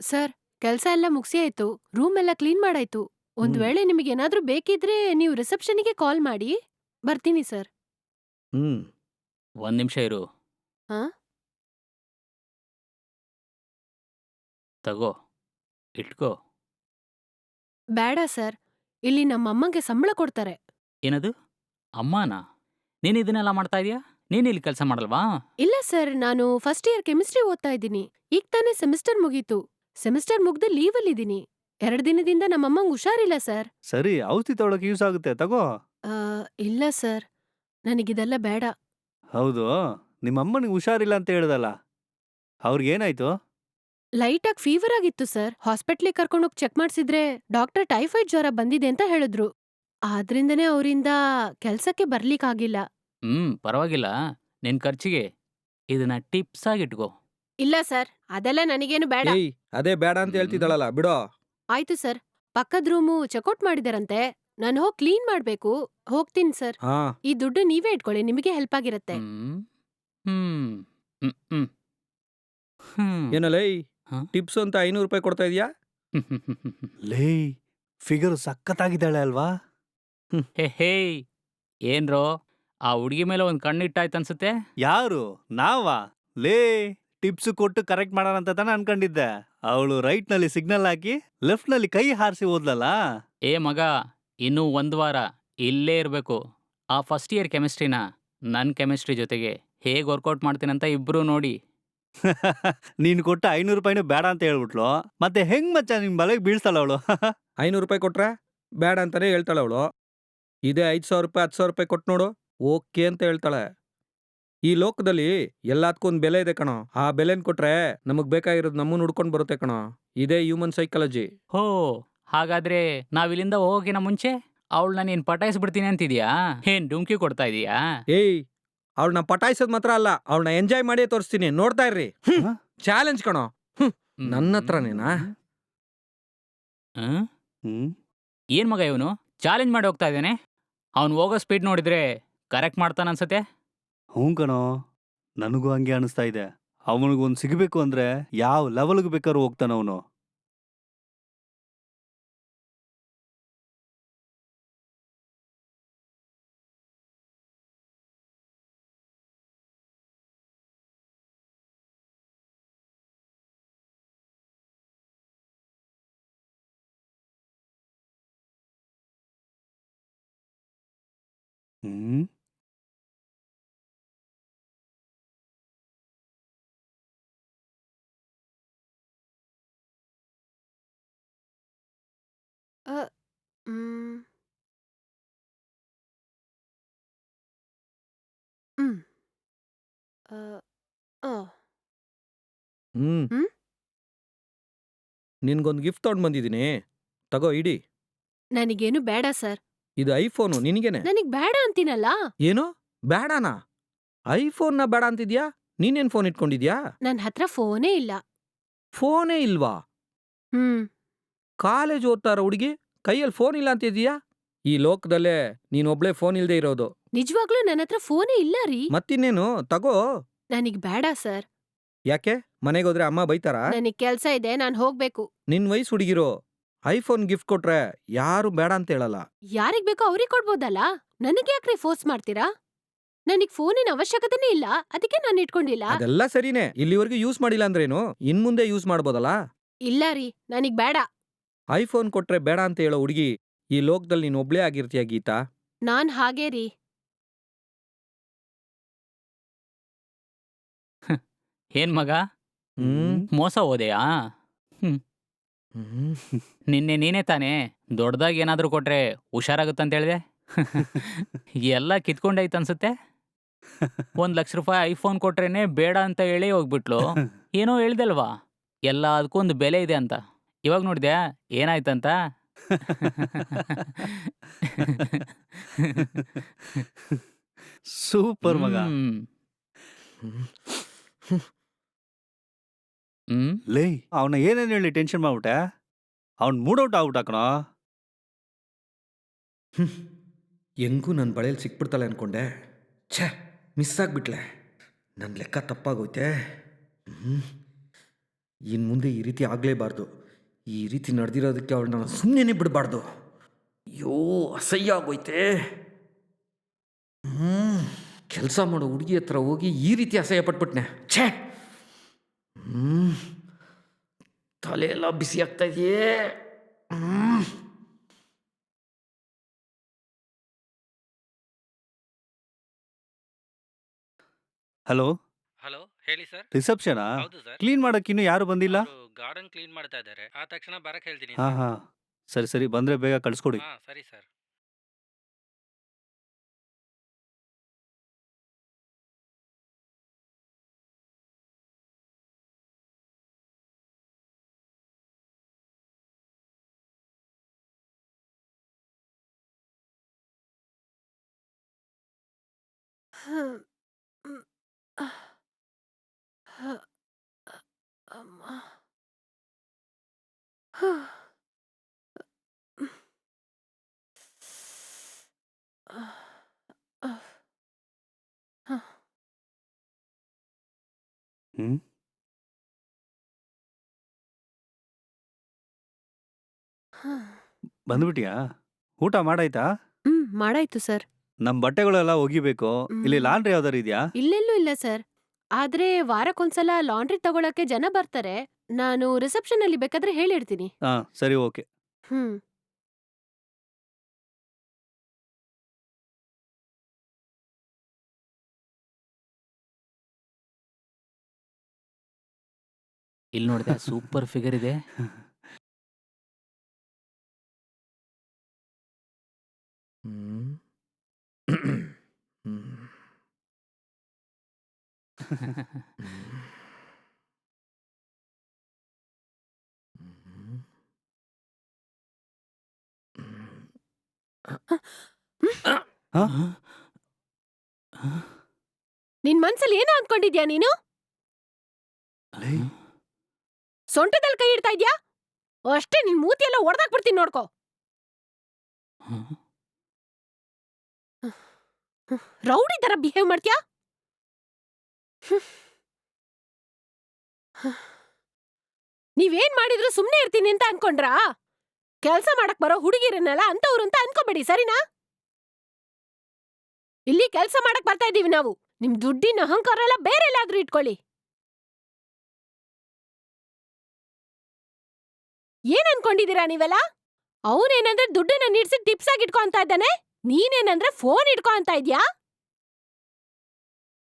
Sir ಕೆಲಸ ಎಲ್ಲ ಮುಗಿಸಿ ಆಯ್ತು ರೂಮ್ ಎಲ್ಲ ಕ್ಲೀನ್ ಮಾಡಾಯ್ತು. ಒಂದ್ ವೇಳೆ ನಿಮಗೆ ಏನಾದ್ರೂ ಬೇಕಿದ್ರೆ ನೀವು ರಿಸೆಪ್ಷನ್ಗೆ ಕಾಲ್ ಮಾಡಿ. ಬರ್ತೀನಿ ಸರ್. ಹ್ಮ್. ಒಂದ್ ನಿಮಿಷ ಇರು. ಹಾ? ತಗೋ ಇಟ್ಕೋ. ಬೇಡ ಸರ್. ಇಲ್ಲಿ ನಮ್ಮಮ್ಮಂಗೆ ಸಂಬಳ ಕೊಡ್ತಾರೆ. ಏನದು? ಅಮ್ಮನಾ? ನೀನ್ ಇದನ್ನೆಲ್ಲ ಮಾಡ್ತಾ ಇದೀಯಾ? ನೀನ್ ಇಲ್ಲಿ ಕೆಲಸ ಮಾಡಲ್ವಾ? ಇಲ್ಲ ಸರ್ ನಾನು ಫಸ್ಟ್ ಇಯರ್ ಕೆಮಿಸ್ಟ್ರಿ ಓದ್ತಾ ಇದ್ದೀನಿ. ಈಗ ತಾನೇ ಸೆಮಿಸ್ಟರ್ ಮುಗೀತು. ಸೆಮಿಸ್ಟರ್ ಮುಗ್ದು ಲೀವಲ್ಲಿದ್ದೀನಿ ಎರಡು ದಿನದಿಂದ ನಮ್ಮಮ್ಮಂಗ್ ಹುಷಾರಿಲ್ಲ ಸರ್. ಸರಿ ಔಷಧಿ ತಗೊಳಕ್ ಯೂಸ್ ಆಗುತ್ತೆ ತಗೋ. ಆ, ಇಲ್ಲ ಸರ್. ನನಗಿದೆಲ್ಲ ಬೇಡ. ಹೌದು ನಿಮ್ಮ ಅಮ್ಮನಿಗೆ ಹುಷಾರಿಲ್ಲ ಅಂತ ಹೇಳ್ದಲ್ಲ. ಅವ್ರಿಗೇನಾಯ್ತು? ಲೈಟಾಗಿ ಫೀವರ್ ಆಗಿತ್ತು ಸರ್. ಹಾಸ್ಪಿಟ್ಲಿಗೆ ಕರ್ಕೊಂಡೋಗಿ ಚೆಕ್ ಮಾಡ್ಸಿದ್ರೆ ಡಾಕ್ಟರ್ ಟೈಫಾಯ್ಡ್ ಜ್ವರ ಬಂದಿದೆ ಅಂತ ಹೇಳಿದ್ರು. ಆದ್ರಿಂದನೇ ಅವರಿಂದ ಕೆಲ್ಸಕ್ಕೆ ಬರ್ಲಿಕ್ಕಾಗಿಲ್ಲ. ಹ್ಮ್ ಪರವಾಗಿಲ್ಲ. ನಿನ್ ಖರ್ಚಿಗೆ ಇದನ್ನ ಟಿಪ್ಸ್ ಆಗಿಟ್ಕೋ. ಇಲ್ಲ ಸರ್ ಅದೆಲ್ಲ ನನಗೇನು ಬೇಡ. ಏಯ್ ಅದೇ ಬೇಡ ಅಂತ ಹೇಳ್ತಿದ್ದಾಳಲ್ಲ ಬಿಡೋ. ಆಯ್ತು ಸರ್ ಪಕ್ಕದ ರೂಮು ಚೆಕ್ಔಟ್ ಮಾಡಿದಾರಂತೆ. ನಾನು ಹೋಗಿ ಕ್ಲೀನ್ ಮಾಡ್ಬೇಕು ಹೋಗ್ತೀನಿ ಸರ್. ಹಾ. ಈ ದುಡ್ಡು ನೀವೇ ಇಟ್ಕೊಳ್ಳಿ ನಿಮಗೆ ಹೆಲ್ಪ್ ಆಗಿರತ್ತೆ. ಹ್ಮ್ ಹ್ಮ್ ಹ್ಮ್ ಹ್ಮ್. ಹ್ಮ್. ಏನಲ್ಲ ಹಾ? ಟಿಪ್ಸ್ ಅಂತ ಐನೂರು ರೂಪಾಯಿ ಕೊಡ್ತಾ ಇದೀಯಾ? ಲೇ ಫಿಗರ್ ಸಖತ್ತಾಗಿದ್ದಾಳೆ ಅಲ್ವಾ? ಹೇ ಹೇ ಏನ್ರೋ? ಆ ಹುಡುಗಿ ಮೇಲೆ ಒಂದು ಕಣ್ಣಿಟ್ಟಾಯ್ತು ಅನ್ಸುತ್ತೆ? ಯಾರು? ನಾವಾ? ಲೇ ಟಿಪ್ಸ್ ಕೊಟ್ಟು ಕರೆಕ್ಟ್ ಮಾಡೋಣ ಅಂತ ತಾನೆ ಅನ್ಕೊಂಡಿದ್ದೆ. ಅವಳು ರೈಟ್ನಲ್ಲಿ ಸಿಗ್ನಲ್ ಹಾಕಿ ಲೆಫ್ಟ್ನಲ್ಲಿ ಕೈ ಹಾರಿಸಿ ಹೋದ್ಲಲ್ಲ? ಏ ಮಗ ಇನ್ನೂ ಒಂದು ವಾರ ಇಲ್ಲೇ ಇರಬೇಕು. ಆ ಫಸ್ಟ್ ಇಯರ್ ಕೆಮಿಸ್ಟ್ರಿನ ನನ್ನ ಕೆಮಿಸ್ಟ್ರಿ ಜೊತೆಗೆ ಹೇಗೆ ವರ್ಕೌಟ್ ಮಾಡ್ತೀನಂತ ಇಬ್ರು ನೋಡಿ. ನೀನು ಕೊಟ್ಟ ಐನೂರು ರೂಪಾಯಿನೂ ಬೇಡ ಅಂತ ಹೇಳ್ಬಿಟ್ಲು. ಮತ್ತೆ ಹೆಂಗ್ ಮಚ್ಚ ನಿನ್ ಬಲೆಗೆ ಬೀಳ್ಸಲ್ಲ ಅವಳು? ಐನೂರು ರೂಪಾಯಿ ಕೊಟ್ರೆ ಬೇಡ ಅಂತಾನೆ ಹೇಳ್ತಾಳವಳು ಇದೇ ಐದು ಸಾವಿರ ರೂಪಾಯಿ ಹತ್ತು ಸಾವಿರ ರೂಪಾಯಿ ಕೊಟ್ಟು ನೋಡು. ಓಕೆ ಅಂತ ಹೇಳ್ತಾಳೆ. ಈ ಲೋಕದಲ್ಲಿ ಎಲ್ಲದಕ್ಕೂ ಒಂದು ಬೆಲೆ ಇದೆ ಕಣೋ. ಆ ಬೆಲೆನ್ ಕೊಟ್ರೆ ನಮಗ್ ಬೇಕಾಗಿರೋದು ನಮ್ಮನ್ನ ಹುಡ್ಕೊಂಡು ಬರುತ್ತೆ ಕಣೋ. ಇದೇ ಹ್ಯೂಮನ್ ಸೈಕಾಲಜಿ ಹೋ ಹಾಗಾದ್ರೆ ನಾವಿಲ್ಲಿಂದ ಹೋಗೋಕಿನ ಮುಂಚೆ ಅವಳನ್ನ ನೀನ್ ಪಟಾಯಿಸ್ಬಿಡ್ತೀನಿ ಅಂತಿದ್ಯಾ? ಏನ್ ಡುಮ್ಕಿ ಕೊಡ್ತಾ ಇದೀಯಾ? ಏಯ್ ಅವಳನ್ನ ಪಟಾಯಿಸೋದ್ ಮಾತ್ರ ಅಲ್ಲ ಅವಳನ್ನ ಎಂಜಾಯ್ ಮಾಡೇ ತೋರಿಸ್ತೀನಿ. ನೋಡ್ತಾ ಇರ್ರಿ. ಚಾಲೆಂಜ್ ಕಣೋ. ನನ್ನ ಹತ್ರನೇನಾ? ಹ್ಮ್. ಏನ್ ಮಗ ಇವನು? ಚಾಲೆಂಜ್ ಮಾಡಿ ಹೋಗ್ತಾ ಇದ್ದಾನೆ? ಅವ್ನು ಹೋಗೋ ಸ್ಪೀಡ್ ನೋಡಿದ್ರೆ ಕರೆಕ್ಟ್ ಮಾಡ್ತಾನ ಅನ್ಸತ್ತೆ? ಹ್ಞೂ ಕಣೋ. ನನಗೂ ಹಂಗೆ ಅನಿಸ್ತಾ ಇದೆ. ಅವನಿಗೊಂದು ಸಿಗಬೇಕು ಅಂದ್ರೆ ಯಾವ ಲೆವೆಲ್ಗೆ ಬೇಕಾದ್ರೂ ಹೋಗ್ತಾನ ಅವನು. ಹ್ಮ್ ಮ್. ಹ್ಮ್. ಆ, ಆ. ಹ್ಮ್. ಹ್ಮ್? ನಿನ್ಗೊಂದು ಗಿಫ್ಟ್ ತಗೊಂಡ್ ಬಂದಿದ್ದೀನಿ ತಗೋ ಇಡಿ. ನನಗೇನು ಬೇಡ ಸರ್. ಇದು ಐಫೋನು ನಿನಗೇನೆ? ನನಗ್ ಬೇಡ ಅಂತೀನಲ್ಲ? ಏನು? ಬೇಡನಾ? ಐಫೋನ್ನ ಬೇಡ ಅಂತಿದ್ಯಾ? ನೀನೇನ್ ಫೋನ್ ಇಟ್ಕೊಂಡಿದ್ಯಾ? ನನ್ ಹತ್ರ ಫೋನೇ ಇಲ್ಲ. ಫೋನೇ ಇಲ್ವಾ? ಹ್ಮ್. ಕಾಲೇಜ್ ಓದ್ತಾ ಇರೋ ಹುಡುಗಿ ಕೈಯಲ್ಲಿ ಫೋನ್ ಇಲ್ಲ ಅಂತಿದ್ಯಾ ಈ ಲೋಕದಲ್ಲೇ ನೀನೊಬ್ಳೆ ಫೋನ್ ಇಲ್ದೇ ಇರೋದು. ನಿಜವಾಗ್ಲೂ ನನ್ನ ಹತ್ರ ಫೋನೇ ಇಲ್ಲ ರೀ. ಮತ್ತಿನ್ನೇನು? ತಗೋ. ನನಗ್ ಬೇಡ ಸರ್. ಯಾಕೆ? ಮನೆಗೆ ಹೋದ್ರೆ ಅಮ್ಮ ಬೈತಾರಾ? ನನಗ್ ಕೆಲ್ಸ ಇದೆ ನಾನ್ ಹೋಗ್ಬೇಕು. ನಿನ್ ವಯಸ್ಸು ಹುಡುಗಿರು ಐಫೋನ್ ಗಿಫ್ಟ್ ಕೊಟ್ರೆ ಯಾರು ಬೇಡ ಅಂತ ಹೇಳಲ್ಲ. ಯಾರಿಗ್ ಬೇಕೋ ಅವ್ರಿಗೆ ಕೊಡ್ಬೋದಲ್ಲ? ನನಗೆ ಯಾಕ್ರಿ ಫೋರ್ಸ್ ಮಾಡ್ತೀರಾ? ನನಗ್ ಫೋನಿನ ಅವಶ್ಯಕತೆನೇ ಇಲ್ಲ ಅದಕ್ಕೆ ನಾನು ಇಟ್ಕೊಂಡಿಲ್ಲ. ಅದೆಲ್ಲ ಸರಿನೇ. ಇಲ್ಲಿವರೆಗೂ ಯೂಸ್ ಮಾಡಿಲ್ಲ ಅಂದ್ರೇನು? ಇನ್ ಮುಂದೆ ಯೂಸ್ ಮಾಡ್ಬೋದಲ್ಲ? ಇಲ್ಲ ರೀ ನನಗ್ ಬೇಡ. ಐಫೋನ್ ಕೊಟ್ರೆ ಬೇಡ ಅಂತ ಹೇಳೋ ಹುಡುಗಿ ಈ ಲೋಕದಲ್ಲಿ ನೀನು ಒಬ್ಳೇ ಆಗಿರ್ತೀಯ ಗೀತಾ? ನಾನ್ ಹಾಗೇ ರೀ. ಏನ್ ಮಗ? ಹ್ಮ್? ಮೋಸ ಹೋದೆಯಾ? ಹ್ಮ್. ನಿನ್ನೆ ನೀನೇ ತಾನೇ ದೊಡ್ಡದಾಗಿ ಏನಾದ್ರೂ ಕೊಟ್ರೆ ಹುಷಾರಾಗುತ್ತಂತ ಹೇಳಿದೆ ಎಲ್ಲ ಕಿತ್ಕೊಂಡೈತ್ ಅನ್ಸುತ್ತೆ? ಒಂದ್ ಲಕ್ಷ ರೂಪಾಯಿ ಐಫೋನ್ ಕೊಟ್ರೇನೆ ಬೇಡ ಅಂತ ಹೇಳಿ ಹೋಗ್ಬಿಟ್ಲು. ಏನೋ ಹೇಳ್ದಲ್ವಾ? ಎಲ್ಲ ಅದಕ್ಕೊಂದು ಬೆಲೆ ಇದೆ ಅಂತ. ಇವಾಗ ನೋಡಿದ್ಯಾ? ಏನಾಯ್ತಂತ? ಸೂಪರ್ ಮಗ. ಹ್ಮ್. ಲೇ ಅವನ ಏನೇನು ಹೇಳಿ ಟೆನ್ಷನ್ ಮಾಡ್ಬಿಟ್ಟೆ? ಅವ್ನ್ ಮೂಡ್ ಔಟ್ ಆಗ್ಬಿಟ್ಟ ಕಣೋ. ಹ್ಮ್. ಹೆಂಗೂ ನನ್ನ ಬಳೆಯಲ್ಲಿ ಸಿಕ್ಬಿಡ್ತಾಳೆ ಅನ್ಕೊಂಡೆ. ಛೇ ಮಿಸ್ ಆಗ್ಬಿಟ್ಲೆ. ನನ್ನ ಲೆಕ್ಕ ತಪ್ಪಾಗೋಯ್ತೆ. ಇನ್ನು ಮುಂದೆ ಈ ರೀತಿ ಆಗಲೇಬಾರ್ದು. ಈ ರೀತಿ ನಡೆದಿರೋದಕ್ಕೆ ಅವಳು ನಾನು ಸುಮ್ಮನೆ ಬಿಡಬಾರ್ದು. ಅಯ್ಯೋ ಅಸಹ್ಯ ಆಗೋಯ್ತೆ. ಹ್ಞೂ ಕೆಲಸ ಮಾಡೋ ಹುಡುಗಿ ಹತ್ರ ಹೋಗಿ ಈ ರೀತಿ ಅಸಹ್ಯ ಪಟ್ಬಿಟ್ನೆ. ಛೇ! ಹ್ಞೂ ತಲೆ ಎಲ್ಲ ಬಿಸಿ ಆಗ್ತಾ ಇದೆಯೇ? ಹ್ಞೂ ಹಲೋ? ಹಲೋ ಹೇಳಿ ಸರ್. ರಿಸೆಪ್ಷನಾ? ಹೌದು ಸರ್. ಕ್ಲೀನ್ ಮಾಡೋಕೆ ಇನ್ನು ಯಾರು ಬಂದಿಲ್ಲ? ಗಾರ್ಡನ್ ಕ್ಲೀನ್ ಮಾಡ್ತಾ ಇದ್ದಾರೆ ಆ ತಕ್ಷಣ ಬರಕ್ ಹೇಳ್ತೀನಿ ಹಾ ಹಾ ಸರಿ ಸರಿ ಬಂದ್ರೆ ಬೇಗ ಕಳಿಸ್ಕೊಡಿ ಹಾ ಸರಿ ಸರ್ ಅಮ್ಮ. ಹ. ಹ್ಮ್. ಬಂದ್ಬಿಟ್ಯಾ ಊಟ ಮಾಡಾಯ್ತಾ ಹ್ಮ್ ಮಾಡಾಯ್ತು ಸರ್ ನಮ್ ಬಟ್ಟೆಗಳೆಲ್ಲ ಒಗಿಬೇಕು ಇಲ್ಲಿ ಹ್ಮ್. ಲಾಂಡ್ರಿ ಯಾವ್ದಾರು ಇದ್ಯಾ ಇಲ್ಲೆಲ್ಲೂ ಇಲ್ಲ ಸರ್ ಆದ್ರೆ ವಾರಕ್ಕೊಂದ್ಸಲ ಲಾಂಡ್ರಿ ತಗೊಳಕ್ಕೆ ಜನ ಬರ್ತಾರೆ ನಾನು ರಿಸೆಪ್ಷನ್ ಅಲ್ಲಿ ಬೇಕಾದ್ರೆ ಹೇಳಿರ್ತೀನಿ ಹಾ ಸರಿ ಓಕೆ ಹ್ಮ್ ಇಲ್ಲಿ ನೋಡಿದೆ ಸೂಪರ್ ಫಿಗರ್ ಇದೆ ಹ್ಮ್. ಹ್ಮ್. ಹ್ಮ್. ನಿನ್ ಮನ್ಸಲ್ಲಿ ಏನೋ ಅಂದ್ಕೊಂಡಿದ್ಯಾ ನೀನು? ಸೊಂಟದಲ್ಲಿ ಕೈ ಇಡ್ತಾ ಇದ್ಯಾ? ಅಷ್ಟೇ ನಿನ್ ಮೂತಿ ಎಲ್ಲ ಒಡೆದಾಕ್ಬಿಡ್ತೀನಿ ನೋಡ್ಕೋ. ರೌಡಿ ತರ ಬಿಹೇವ್ ಮಾಡ್ತೀಯಾ. ನೀವೇನ್ ಮಾಡಿದ್ರು ಸುಮ್ನೆ ಇರ್ತೀನಿ ಅಂತ ಅನ್ಕೊಂಡ್ರಾ? ಕೆಲ್ಸ ಮಾಡಕ್ ಬರೋ ಹುಡುಗಿರನ್ನೆಲ್ಲ ಅಂತವ್ರು ಅಂತ ಅನ್ಕೋಬೇಡಿ, ಸರಿನಾ? ಇಲ್ಲಿ ಕೆಲಸ ಮಾಡಕ್ ಬರ್ತಾ ಇದ್ದೀವಿ ನಾವು. ನಿಮ್ ದುಡ್ಡಿನ ಅಹಂಕಾರ ಎಲ್ಲ ಬೇರೆ ಎಲ್ಲಾದ್ರೂ ಇಟ್ಕೊಳ್ಳಿ. ಏನ್ ಅನ್ಕೊಂಡಿದೀರಾ ನೀವೆಲ್ಲ? ಅವನೇನಂದ್ರೆ ದುಡ್ಡನ್ನ ನೀಡ್ಸಿ ಟಿಪ್ಸ್ ಆಗಿ ಇಟ್ಕೊಂತ ಇದ್ದಾನೆ? ನೀನೇನಂದ್ರೆ ಫೋನ್ ಇಟ್ಕೊ ಅಂತ ಇದ್ಯಾ?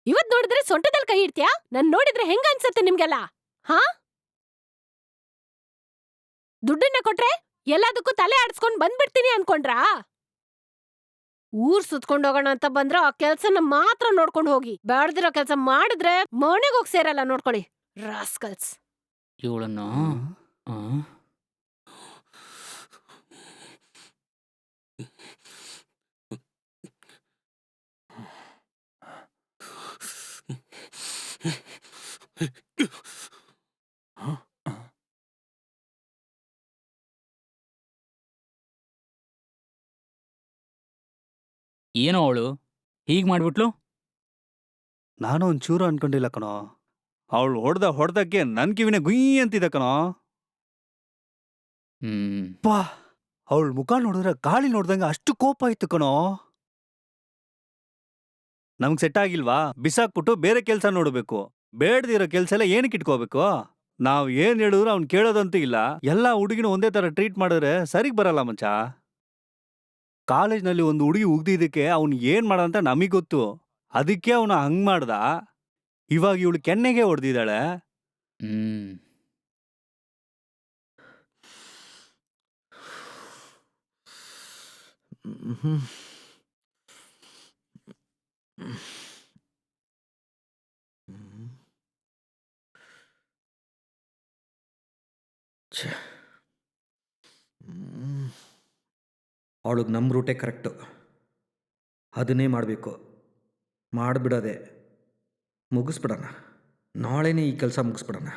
ಇವತ್ ನೋಡಿದ್ರೆ ಸೊಂಟದಲ್ಲಿ ಕೈ ಇಡ್ತೀಯಾ? ನನ್ ನೋಡಿದ್ರೆ ಹೆಂಗ ಅನ್ಸತ್ತೆ ನಿಮ್ಗೆಲ್ಲ? ಹಾ? ದುಡ್ಡನ್ನ ಕೊಟ್ರೆ ಎಲ್ಲದಕ್ಕೂ ತಲೆ ಆಡಿಸ್ಕೊಂಡು ಬಂದ್ಬಿಡ್ತೀನಿ ಅನ್ಕೊಂಡ್ರಾ? ಊರ್ ಸುತ್ಕೊಂಡ್ ಹೋಗೋಣ ಅಂತ ಬಂದ್ರ ಆ ಕೆಲ್ಸನ ಮಾತ್ರ ನೋಡ್ಕೊಂಡು ಹೋಗಿ. ಬೇಡ್ದಿರೋ ಕೆಲಸ ಮಾಡಿದ್ರೆ ಮನೆಗೆ ಹೋಗಿ ಸೇರಲ್ಲ ನೋಡ್ಕೊಳ್ಳಿ. ರಾಸ್ಕಲ್ಸ್. ಇವಳನ್ನು? ಏನೋ ಅವಳು? ಹೀಗೆ ಮಾಡಿಬಿಟ್ಲು? ನಾನು ಒಂಚೂರು ಅನ್ಕೊಂಡಿಲ್ಲ ಕಣೋ. ಅವಳು ಹೊಡೆದ ಹೊಡೆದಕ್ಕೆ ನನ್ನ ಕಿವಿನ ಗುಯ್ ಅಂತಿದೆ ಕಣೋ. ಹ್ಮ್. ಪಾ ಅವಳ ಮುಖ ನೋಡಿದ್ರೆ ಗಾಳಿ ನೋಡ್ದಂಗೆ ಅಷ್ಟು ಕೋಪ ಇತ್ತು ಕಣೋ. ನಮ್ಗೆ ಸೆಟ್ ಆಗಿಲ್ವಾ? ಬಿಸಾಕ್ಬಿಟ್ಟು ಬೇರೆ ಕೆಲಸ ನೋಡಬೇಕು. ಬೇಡದಿರೋ ಕೆಲಸ ಎಲ್ಲ ಏನಕ್ಕೆ ಇಟ್ಕೋಬೇಕು? ನಾವು ಏನು ಹೇಳಿದ್ರು ಅವ್ನು ಕೇಳೋದಂತೂ ಇಲ್ಲ. ಎಲ್ಲ ಹುಡುಗಿನ ಒಂದೇ ಥರ ಟ್ರೀಟ್ ಮಾಡಿದ್ರೆ ಸರಿಗೆ ಬರಲ್ಲ ಮಚ್ಚ ಕಾಲೇಜ್ನಲ್ಲಿ ಒಂದು ಹುಡುಗಿ ಉಗ್ದಿದ್ದಕ್ಕೆ ಅವ್ನು ಏನ್ ಮಾಡ ಅಂತ ನಮಗ್ ಗೊತ್ತು ಅದಕ್ಕೆ ಅವನು ಹಂಗ್ ಮಾಡ್ದ ಇವಾಗ ಇವಳು ಕೆನ್ನೆಗೆ ಹೊಡೆದಿದ್ದಾಳೆ ಹ್ಮ್ ಹ್ಮ್. ಛೆ. ಹ್ಮ್. ಅವಳಿಗೆ ನಮ್ಮ ರೂಟೇ ಕರೆಕ್ಟು. ಅದನ್ನೇ ಮಾಡಬೇಕು. ಮಾಡಿಬಿಡೋದೆ ಮುಗಿಸ್ಬಿಡೋಣ. ನಾಳೆನೇ ಈ ಕೆಲಸ ಮುಗಿಸ್ಬಿಡೋಣ.